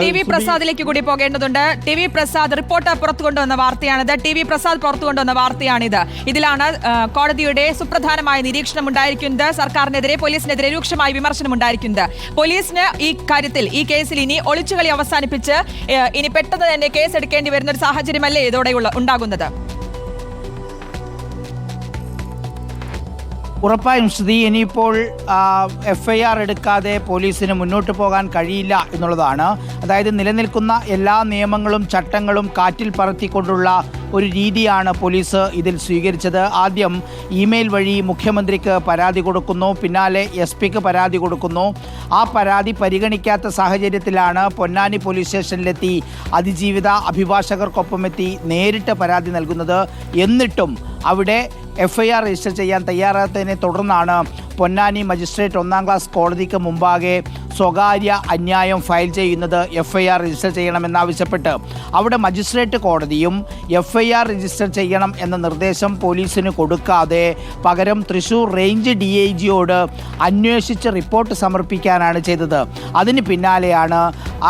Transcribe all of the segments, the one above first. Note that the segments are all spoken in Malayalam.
ടി വി പ്രസാദിലേക്ക് കൂടി പോകേണ്ടതുണ്ട്. ടി വി പ്രസാദ് റിപ്പോർട്ട് പുറത്തു കൊണ്ടുവന്ന വാർത്തയാണിത്. ടി വി പ്രസാദ് പുറത്തു കൊണ്ടുവന്ന വാർത്തയാണിത്. ഇതിലാണ് കോടതിയുടെ സുപ്രധാനമായ നിരീക്ഷണം ഉണ്ടായിരിക്കുന്നത്. സർക്കാരിനെതിരെ പോലീസിനെതിരെ രൂക്ഷമായ വിമർശനം ഉണ്ടായിരിക്കുന്നത്. പോലീസിന് ഈ കാര്യത്തിൽ ഈ കേസിൽ ഇനി ഒളിച്ചുകളി അവസാനിപ്പിച്ച് ഇനി പെട്ടെന്ന് തന്നെ കേസ് എടുക്കേണ്ടി വരുന്ന ഒരു സാഹചര്യമല്ലേ ഇതോടെയുള്ള ഉണ്ടാകുന്നത്? ഉറപ്പായും സ്ഥിതി ഇനിയിപ്പോൾ എഫ് ഐ ആർ എടുക്കാതെ പോലീസിന് മുന്നോട്ട് പോകാൻ കഴിയില്ല എന്നുള്ളതാണ്. അതായത് നിലനിൽക്കുന്ന എല്ലാ നിയമങ്ങളും ചട്ടങ്ങളും കാറ്റിൽ പറത്തിക്കൊണ്ടുള്ള ഒരു രീതിയാണ് പോലീസ് ഇതിൽ സ്വീകരിച്ചത്. ആദ്യം ഇമെയിൽ വഴി മുഖ്യമന്ത്രിക്ക് പരാതി കൊടുക്കുന്നു പിന്നാലെ എസ് പിക്ക് പരാതി കൊടുക്കുന്നു. ആ പരാതി പരിഗണിക്കാത്ത സാഹചര്യത്തിലാണ് പൊന്നാനി പോലീസ് സ്റ്റേഷനിലെത്തി അതിജീവിത അഭിഭാഷകർക്കൊപ്പമെത്തി നേരിട്ട് പരാതി നൽകുന്നത്. എന്നിട്ടും അവിടെ എഫ് ഐ ആർ രജിസ്റ്റർ ചെയ്യാൻ തയ്യാറാത്തതിനെ തുടർന്നാണ് പൊന്നാനി മജിസ്ട്രേറ്റ് ഒന്നാം ക്ലാസ് കോടതിക്ക് മുമ്പാകെ സ്വകാര്യ അന്യായം ഫയൽ ചെയ്യുന്നത് എഫ്ഐആർ രജിസ്റ്റർ ചെയ്യണമെന്നാവശ്യപ്പെട്ട്. അവിടെ മജിസ്ട്രേറ്റ് കോടതിയും എഫ്ഐആർ രജിസ്റ്റർ ചെയ്യണം എന്ന നിർദ്ദേശം പോലീസിന് കൊടുക്കാതെ പകരം തൃശൂർ റേഞ്ച് ഡി ഐ ജിയോട് അന്വേഷിച്ച് റിപ്പോർട്ട് സമർപ്പിക്കാനാണ് ചെയ്തത്. അതിന് പിന്നാലെയാണ്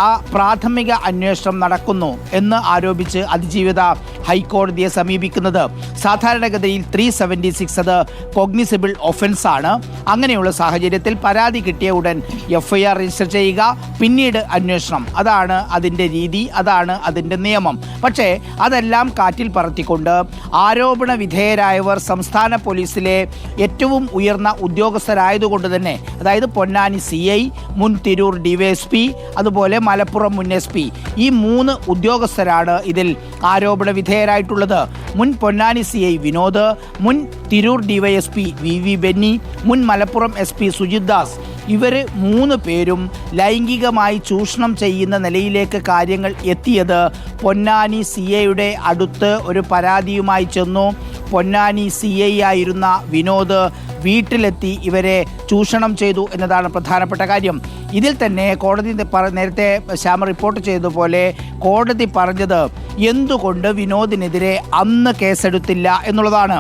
ആ പ്രാഥമിക അന്വേഷണം നടക്കുന്നു എന്ന് ആരോപിച്ച് അതിജീവിത ഹൈക്കോടതിയെ സമീപിക്കുന്നത്. സാധാരണഗതിയിൽ ത്രീ സെവന്റി സിക്സ് അത് കോഗ്നിസിബിൾ ഒഫൻസ് ആണ്. അങ്ങനെയുള്ള സാഹചര്യത്തിൽ പരാതി കിട്ടിയ ഉടൻ എഫ് ഐ ആർ രജിസ്റ്റർ ചെയ്യുക പിന്നീട് അന്വേഷണം. അതാണ് അതിന്റെ രീതി അതാണ് അതിന്റെ നിയമം. പക്ഷേ അതെല്ലാം കാറ്റിൽ പറത്തിക്കൊണ്ട് ആരോപണ വിധേയരായവർ സംസ്ഥാന പോലീസിലെ ഏറ്റവും ഉയർന്ന ഉദ്യോഗസ്ഥരായതുകൊണ്ട് തന്നെ അതായത് പൊന്നാനി സി ഐ മുൻ തിരൂർ ഡിവൈഎസ്പി അതുപോലെ മലപ്പുറം മുൻ എസ് പി ഈ മൂന്ന് ഉദ്യോഗസ്ഥരാണ് ഇതിൽ ആരോപണ വിധേയരായിട്ടുള്ളത്. മുൻ പൊന്നാനി സി ഐ വിനോദ് മുൻ Tirur DYSP V V Benny മുൻ മലപ്പുറം എസ് പി സുജിത് ദാസ്. ഇവർ മൂന്ന് പേരും ലൈംഗികമായി ചൂഷണം ചെയ്യുന്ന നിലയിലേക്ക് കാര്യങ്ങൾ എത്തിയത് പൊന്നാനി സി ഐയുടെ അടുത്ത് ഒരു പരാതിയുമായി ചെന്നു. പൊന്നാനി സി ഐ ആയിരുന്ന വിനോദ് വീട്ടിലെത്തി ഇവരെ ചൂഷണം ചെയ്തു എന്നതാണ് പ്രധാനപ്പെട്ട കാര്യം. ഇതിൽ തന്നെ കോടതി നേരത്തെ ശ്യാമ റിപ്പോർട്ട് ചെയ്തതുപോലെ കോടതി പറഞ്ഞത് എന്തുകൊണ്ട് വിനോദിനെതിരെ അന്ന് കേസെടുത്തില്ല എന്നുള്ളതാണ്.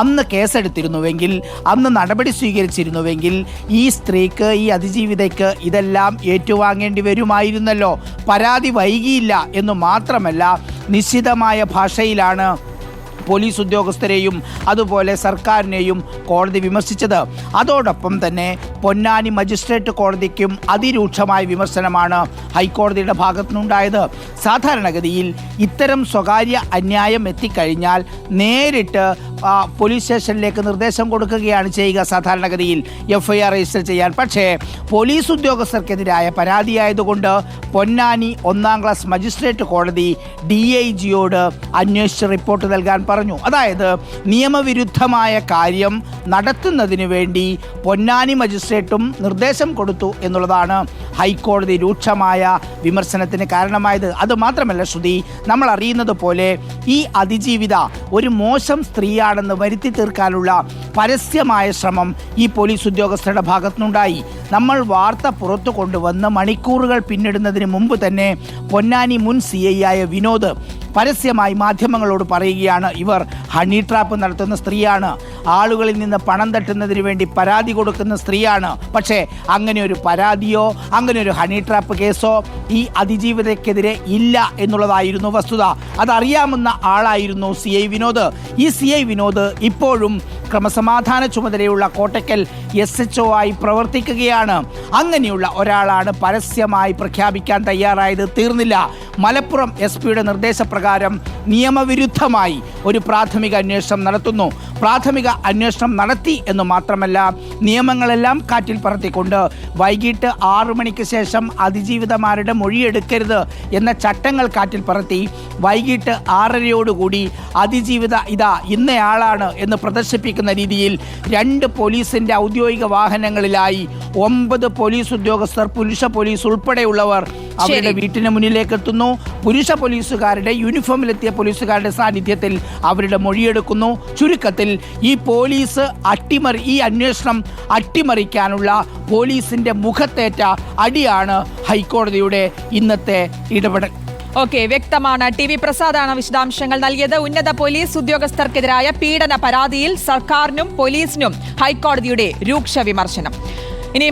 അന്ന് കേസെടുത്തിരുന്നുവെങ്കിൽ അന്ന് നടപടി സ്വീകരിച്ചിരുന്നുവെങ്കിൽ ഈ സ്ത്രീക്ക് ഈ അതിജീവിതയ്ക്ക് ഇതെല്ലാം ഏറ്റുവാങ്ങേണ്ടി വരുമായിരുന്നല്ലോ. പരാതി വൈകിയില്ല എന്ന് മാത്രമല്ല നിശ്ചിതമായ ഭാഷയിലാണ് പോലീസ് ഉദ്യോഗസ്ഥരെയും അതുപോലെ സർക്കാരിനെയും കോടതി വിമർശിച്ചത്. അതോടൊപ്പം തന്നെ പൊന്നാനി മജിസ്ട്രേറ്റ് കോടതിക്കും അതിരൂക്ഷമായ വിമർശനമാണ് ഹൈക്കോടതിയുടെ ഭാഗത്തുനിന്നുണ്ടായത്. സാധാരണഗതിയിൽ ഇത്തരം സ്വകാര്യ അന്യായം എത്തിക്കഴിഞ്ഞാൽ നേരിട്ട് പോലീസ് സ്റ്റേഷനിലേക്ക് നിർദ്ദേശം കൊടുക്കുകയാണ് ചെയ്യുക സാധാരണഗതിയിൽ. എഫ് ഐ ആർ രജിസ്റ്റർ ചെയ്യാൻ. പക്ഷേ പോലീസ് ഉദ്യോഗസ്ഥർക്കെതിരായ പരാതിയായതുകൊണ്ട് പൊന്നാനി ഒന്നാം ക്ലാസ് മജിസ്ട്രേറ്റ് കോടതി ഡി ഐ ജിയോട് അന്വേഷിച്ച് റിപ്പോർട്ട് നൽകാൻ പറഞ്ഞു. അതായത് നിയമവിരുദ്ധമായ കാര്യം നടത്തുന്നതിന് വേണ്ടി പൊന്നാനി മജിസ്ട്രേറ്റും നിർദ്ദേശം കൊടുത്തു എന്നുള്ളതാണ് ഹൈക്കോടതി രൂക്ഷമായ വിമർശനത്തിന് കാരണമായത്. അതുമാത്രമല്ല ശ്രുതി നമ്മൾ അറിയുന്നത് പോലെ ഈ അതിജീവിത ഒരു മോശം സ്ത്രീയാണെന്ന് വരുത്തി തീർക്കാനുള്ള പരസ്യമായ ശ്രമം ഈ പോലീസ് ഉദ്യോഗസ്ഥരുടെ ഭാഗത്തുനിന്നുണ്ടായി. നമ്മൾ വാർത്ത പുറത്തു കൊണ്ടുവന്ന് മണിക്കൂറുകൾ പിന്നിടുന്നതിന് മുമ്പ് തന്നെ പൊന്നാനി മുൻ സി ഐ ആയ വിനോദ് പരസ്യമായി മാധ്യമങ്ങളോട് പറയുകയാണ് ഇവർ. ഹണി ട്രാപ്പ് നടത്തുന്ന സ്ത്രീയാണ്. ആളുകളിൽ നിന്ന് പണം തട്ടുന്നതിന് വേണ്ടി പരാതി കൊടുക്കുന്ന സ്ത്രീയാണ്. പക്ഷേ അങ്ങനെ ഒരു പരാതിയോ അങ്ങനെ ഒരു ഹണി ട്രാപ്പ് കേസോ ഈ അതിജീവിതയ്ക്കെതിരെ ഇല്ല എന്നുള്ളതായിരുന്നു വസ്തുത. അതറിയാമെന്ന ആളായിരുന്നു സി ഐ വിനോദ്. ഈ സി ഐ വിനോദ് ഇപ്പോഴും ക്രമസമാധാന ചുമതലയുള്ള കോട്ടയ്ക്കൽ എസ് എച്ച് ഒ ആയി പ്രവർത്തിക്കുകയാണ്. അങ്ങനെയുള്ള ഒരാളാണ് പരസ്യമായി പ്രഖ്യാപിക്കാൻ തയ്യാറായത്. തീർന്നില്ല. മലപ്പുറം എസ് പിയുടെ നിർദ്ദേശപ്രകാരം നിയമവിരുദ്ധമായി ഒരു പ്രാഥമിക അന്വേഷണം നടത്തുന്നു. പ്രാഥമിക അന്വേഷണം നടത്തി എന്ന് മാത്രമല്ല നിയമങ്ങളെല്ലാം കാറ്റിൽ പറത്തിക്കൊണ്ട് വൈകിട്ട് ആറു മണിക്ക് ശേഷം അതിജീവിതമാരുടെ മൊഴിയെടുക്കരുത് എന്ന ചട്ടങ്ങൾ കാറ്റിൽ പറത്തി വൈകിട്ട് ആറരയോടുകൂടി അതിജീവിത ഇതാ ഇന്നയാളാണ് എന്ന് പ്രദർശിപ്പിക്കുന്ന രീതിയിൽ രണ്ട് പോലീസിന്റെ ഔദ്യോഗിക വാഹനങ്ങളിലായി ഒമ്പത് പോലീസ് ഉദ്യോഗസ്ഥർ പുരുഷ പോലീസ് ഉൾപ്പെടെയുള്ളവർ അവരുടെ വീട്ടിന് മുന്നിലേക്ക് എത്തുന്നു പുരുഷ പോലീസുകാരുടെ യൂണിഫോമിലെത്തിയ പോലീസുകാരുടെ സാന്നിധ്യത്തിൽ അവരുടെ മൊഴിയെടുക്കുന്നു. ചുരുക്കത്തിൽ ഈ പോലീസ് അട്ടിമറി ഈ അന്വേഷണം അട്ടിമറിക്കാനുള്ള പോലീസിന്റെ മുഖത്തേറ്റ അടിയാണ് ഹൈക്കോടതിയുടെ ഇന്നത്തെ ഇടപെടൽ. ഓക്കെ വ്യക്തമാണ്. ടി വി പ്രസാദാണ് വിശദാംശങ്ങൾ നൽകിയത്. ഉന്നത പോലീസ് ഉദ്യോഗസ്ഥർക്കെതിരായ പീഡന പരാതിയിൽ സർക്കാരിനും പോലീസിനും ഹൈക്കോടതിയുടെ രൂക്ഷ വിമർശനം. ഇനി